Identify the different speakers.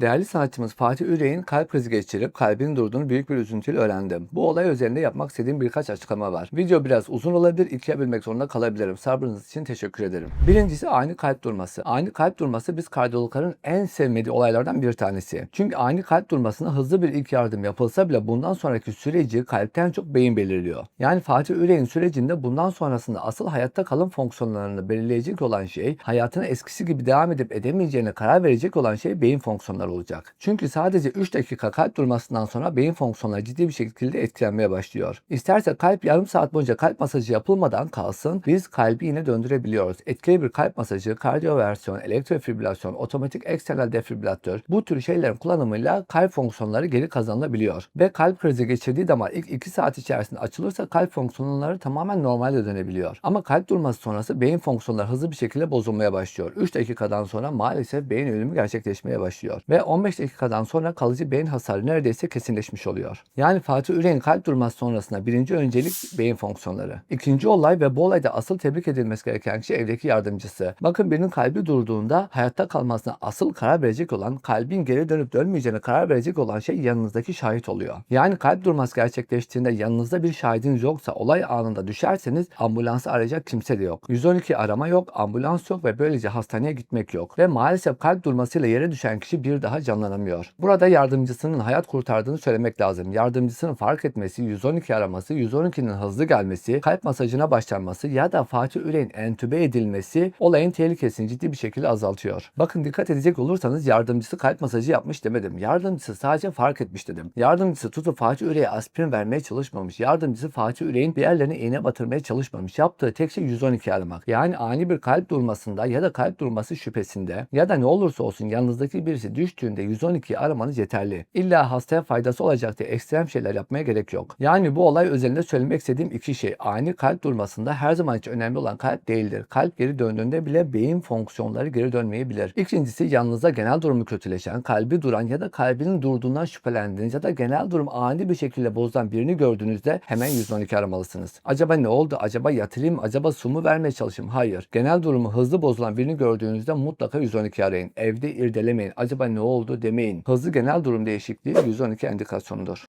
Speaker 1: Değerli sanatçımız Fatih Ürek'in kalp krizi geçirip kalbinin durduğunu büyük bir üzüntüyle öğrendim. Bu olay üzerinde yapmak istediğim birkaç açıklama var. Video biraz uzun olabilir, ikiye bölmek zorunda kalabilirim. Sabrınız için teşekkür ederim. Birincisi ani kalp durması. Ani kalp durması biz kardiyologların en sevmediği olaylardan bir tanesi. Çünkü ani kalp durmasına hızlı bir ilk yardım yapılsa bile bundan sonraki süreci kalpten çok beyin belirliyor. Yani Fatih Ürek'in sürecinde bundan sonrasında asıl hayatta kalım fonksiyonlarını belirleyecek olan şey, hayatına eskisi gibi devam edip edemeyeceğine karar verecek olan şey beyin fonksiyonları olacak. Çünkü sadece 3 dakika kalp durmasından sonra beyin fonksiyonları ciddi bir şekilde etkilenmeye başlıyor. İsterse kalp yarım saat boyunca kalp masajı yapılmadan kalsın, biz kalbi yine döndürebiliyoruz. Etkili bir kalp masajı, kardiyoversiyon, elektrofibrilasyon, otomatik eksternal defibrilatör bu tür şeylerin kullanımıyla kalp fonksiyonları geri kazanılabiliyor. Ve kalp krizi geçirdiği damar ilk 2 saat içerisinde açılırsa kalp fonksiyonları tamamen normale dönebiliyor. Ama kalp durması sonrası beyin fonksiyonları hızlı bir şekilde bozulmaya başlıyor. 3 dakikadan sonra maalesef beyin ölümü gerçekleşmeye başlıyor. Ve 15 dakikadan sonra kalıcı beyin hasarı neredeyse kesinleşmiş oluyor. Yani Fatih Ürek'in kalp durması sonrasında birinci öncelik beyin fonksiyonları. İkinci olay ve bu olayda asıl tebrik edilmesi gereken kişi evdeki yardımcısı. Bakın birinin kalbi durduğunda hayatta kalmasına asıl karar verecek olan kalbin geri dönüp dönmeyeceğine karar verecek olan şey yanınızdaki şahit oluyor. Yani kalp durması gerçekleştiğinde yanınızda bir şahidiniz yoksa olay anında düşerseniz ambulansı arayacak kimse de yok. 112 arama yok, ambulans yok ve böylece hastaneye gitmek yok. Ve maalesef kalp durmasıyla yere düşen kişi bir daha canlanamıyor. Burada yardımcısının hayat kurtardığını söylemek lazım. Yardımcısının fark etmesi, 112 araması, 112'nin hızlı gelmesi, kalp masajına başlanması ya da Fatih Ürek'in entübe edilmesi olayın tehlikesini ciddi bir şekilde azaltıyor. Bakın dikkat edecek olursanız yardımcısı kalp masajı yapmış demedim. Yardımcısı sadece fark etmiş dedim. Yardımcısı tutup Fatih Ürek'e aspirin vermeye çalışmamış. Yardımcısı Fatih Ürek'in bir yerlerine iğne batırmaya çalışmamış. Yaptığı tek şey 112 aramak. Yani ani bir kalp durmasında ya da kalp durması şüphesinde ya da ne olursa olsun yanınızdaki birisi düştüğünde 112 aramanız yeterli. İlla hastaya faydası olacak diye ekstrem şeyler yapmaya gerek yok. Yani bu olay özelinde söylemek istediğim iki şey. Ani kalp durmasında her zaman için önemli olan kalp değildir. Kalp geri döndüğünde bile beyin fonksiyonları geri dönmeyebilir. İkincisi yanınızda genel durumu kötüleşen, kalbi duran ya da kalbinin durduğundan şüphelendiğiniz ya da genel durum ani bir şekilde bozulan birini gördüğünüzde hemen 112 aramalısınız. Acaba ne oldu? Acaba yatırayım? Acaba su mu vermeye çalışayım? Hayır. Genel durumu hızlı bozulan birini gördüğünüzde mutlaka 112 arayın. Evde irdelemeyin. Acaba ne oldu demeyin. Hızlı genel durum değişikliği 112 endikasyonudur.